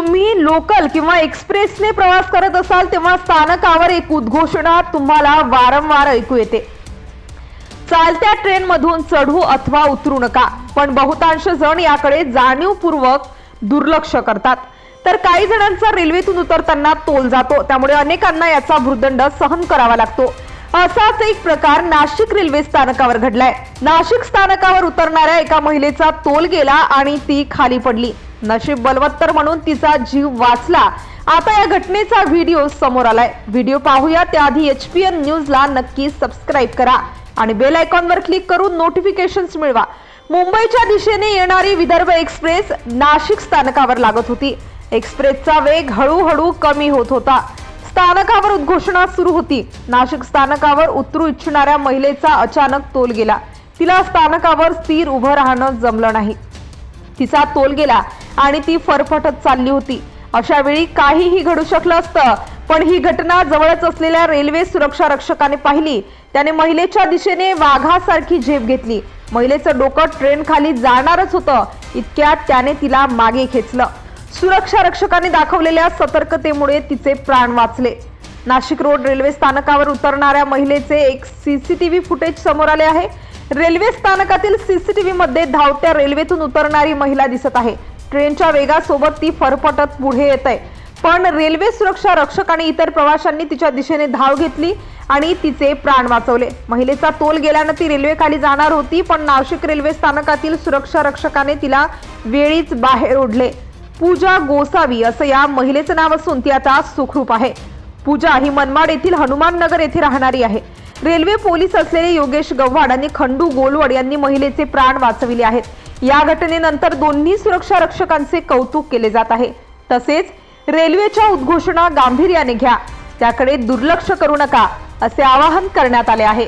तुम्ही लोकल किंवा एक्सप्रेसने प्रवास करत असाल तेव्हा स्थानकावर एक उद्घोषणा तुम्हाला वारंवार ऐकू येते. चालत्या ट्रेनमधून चढू अथवा उतरू नका पण बहुतांश जण याकडे जाणीवपूर्वक दुर्लक्ष करतात. तर काही जणांचा रेल्वेतून उतरताना तोल जातो त्यामुळे अनेकांना याचा भूदंड सहन करावा लागतो. असाच एक प्रकार नाशिक रेल्वे स्थानकावर घडलाय. नाशिक स्थानकावर उतरणाऱ्या एका महिलेचा तोल गेला आणि ती खाली पडली. नशीब बलवत्तर म्हणून तिचा जीव वाचला. आता या घटनेचा व्हिडिओ समोर आलाय. व्हिडिओ पाहूया. त्याआधी एच पी एन न्यूजला नक्की सबस्क्राईब करा आणि बेल आयकॉनवर क्लिक करून नोटिफिकेशन्स मिळवा. मुंबईच्या दिशेने येणारी विदर्भ एक्सप्रेस नाशिक स्थानकावर लागत होती. एक्सप्रेसचा वेग हळूहळू कमी होत होता. स्थानकावर उद्घोषणा सुरू होती. नाशिक स्थानकावर उतरू इच्छिणाऱ्या महिलेचा अचानक तोल गेला. तिला स्थानकावर स्थिर उभं राहणं जमलं नाही. तिचा तोल गेला आणि ती फरफटत चालली होती. अशा वेळी काहीही घडू शकलं असतं पण ही घटना जवळच असलेल्या रेल्वे सुरक्षा रक्षकाने पाहिली. त्याने महिलेच्या दिशेने वाघासारखी झेप घेतली. महिलेचं डोकं ट्रेन खाली जाणारच होतं इतक्यात त्याने तिला मागे खेचलं. सुरक्षा रक्षकाने दाखवलेल्या सतर्कतेमुळे तिचे प्राण वाचले. नाशिक रोड रेल्वे स्थानकावर उतरणाऱ्या महिलेचे एक सीसीटीव्ही फुटेज समोर आले आहे. रेल्वे स्थानकातील सीसीटीव्ही मध्ये धावत्या रेल्वेतून उतरणारी महिला दिसत आहे. ट्रेनच्या वेगासोबत ती फरफटत पुढे येत. आहे पण रेल्वे सुरक्षा रक्षक आणि इतर प्रवाशांनी तिच्या दिशेने धाव घेतली आणि तिचे प्राण वाचवले. महिलेचा तोल गेल्यानं ती रेल्वेखाली जाणार होती पण नाशिक रेल्वे स्थानकातील सुरक्षा रक्षकाने तिला वेळीच बाहेर ओढले. पूजा गोसावी असं या महिलेचं नाव असून ती आता सुखरूप आहे. पूजा ही मनमाड येथील हनुमान नगर येथे राहणारी आहे. रेल्वे पोलीस असलेले योगेश गव्हाड आणि खंडू गोलवड यांनी महिलेचे प्राण वाचविले आहेत. या घटनेनंतर दोन्ही सुरक्षा रक्षकांचे कौतुक केले जात आहे. तसेच रेल्वेच्या उद्घोषणा गांभीर्याने घ्या. त्याकडे दुर्लक्ष करू नका असे आवाहन करण्यात आले आहे.